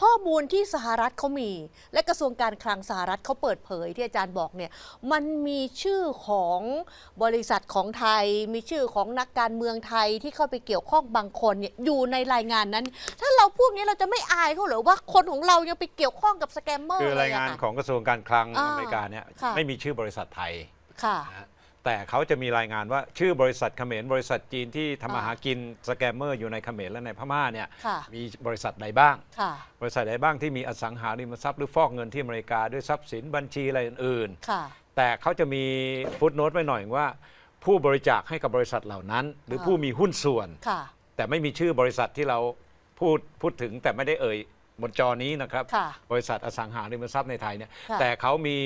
ข้อมูลที่สหรัฐเขามี และกระทรวงการคลังสหรัฐเขาเปิดเผยที่อาจารย์บอกเนี่ยมันมีชื่อของบริษัทของไทย มีชื่อของนักการเมืองไทยที่เข้าไปเกี่ยวข้องบางคนเนี่ยอยู่ในรายงานนั้น ถ้าเราพูดนี้เราจะไม่อายเขาเหรือว่าคนของเรายังไปเกี่ยวข้องกับสแกมเมอร์คือเลรายอะงานค่ะของกระทรวงการคลังอ่าอเมริกาเนี่ยค่ะไม่มีชื่อบริษัทไทยค่ะนะฮะ แต่เขาจะมีรายงานว่าชื่อบริษัทเขมรบริษัทจีนที่ทำมาหากินสแกมเมอร์อยู่ในเขมรและในพม่าเนี่ยค่ะมีบริษัทใดบ้าง ค่ะ บริษัทใดบ้างที่มีอสังหาริมทรัพย์หรือฟอกเงินที่อเมริกาด้วยทรัพย์สินบัญชีอะไรอื่นค่ะ ๆ แต่เขาจะมีฟุตโนตไว้หน่อยว่า ผู้บริจาคให้กับบริษัทเหล่านั้น หรือค่ะผู้มีหุ้นส่วน ค่ะ แต่ไม่มีชื่อบริษัทที่เราพูดพูดถึงแต่ไม่ได้เอ่ย บนจอนี้นะครับ ค่ะบริษัทอสังหาริมทรัพย์ในไทยเนี่ยค่ะแต่เขามี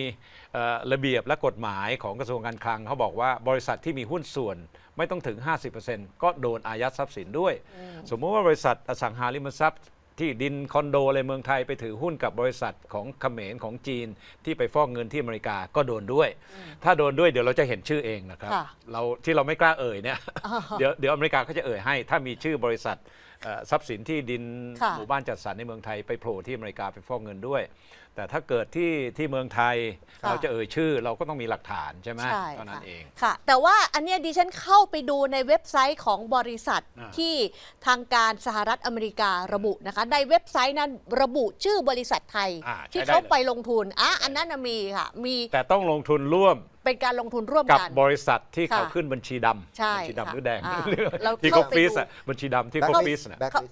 เอ่อระเบียบและกฎหมายของกระทรวงการคลังเขาบอกว่าบริษัทที่มีหุ้นส่วนไม่ต้องถึง 50%ก็โดนอายัดทรัพย์สินด้วย สมมุติว่าบริษัทอสังหาริมทรัพย์ ที่ดินคอนโดอะไรเมืองไทยไปถือหุ้นกับบริษัทของเขมรของจีนที่ไปฟอกเงินที่อเมริกาก็โดนด้วย ถ้าโดนด้วยเดี๋ยวเราจะเห็นชื่อเองนะครับค่ะเราที่เราไม่กล้าเอ่ยเนี่ยอ่าเดี๋ยวเดี๋ยวอเมริกาเขาจะเอ่ยให้ ถ้ามีชื่อบริษัทเอ่อทรัพย์สินที่ดินค่ะ หมู่บ้านจัดสรรในเมืองไทยไปโผล่ที่อเมริกาไปฟอกเงินด้วย แต่ถ้าเกิดที่ที่เมืองไทยค่ะ เราจะเอ่ยชื่อเราก็ต้องมีหลักฐานใช่ไหมใช่เท่านั้นค่ะเอง ค่ะ แต่ว่าอันเนี้ยดิฉันเข้าไปดูในเว็บไซต์ของบริษัทอ่า ที่ทางการสหรัฐอเมริการะบุนะคะในเว็บไซต์นั้นระบุชื่อบริษัทไทย อ่าที่ใช้ได้เขาเลย ไปลงทุนอะอันนั้นน่ะมีค่ะ มีแต่ต้องลงทุนร่วมเป็นการลงทุนร่วมกับกัน บริษัทที่เขาค่ะขึ้นบัญชีดำใช่บัญชีค่ะดำหรือแดงอ่าเรื่องเราที่เข้าเขาไปฟรีซดู อะบัญชีดำที่เขาฟรีซนะ Blacklist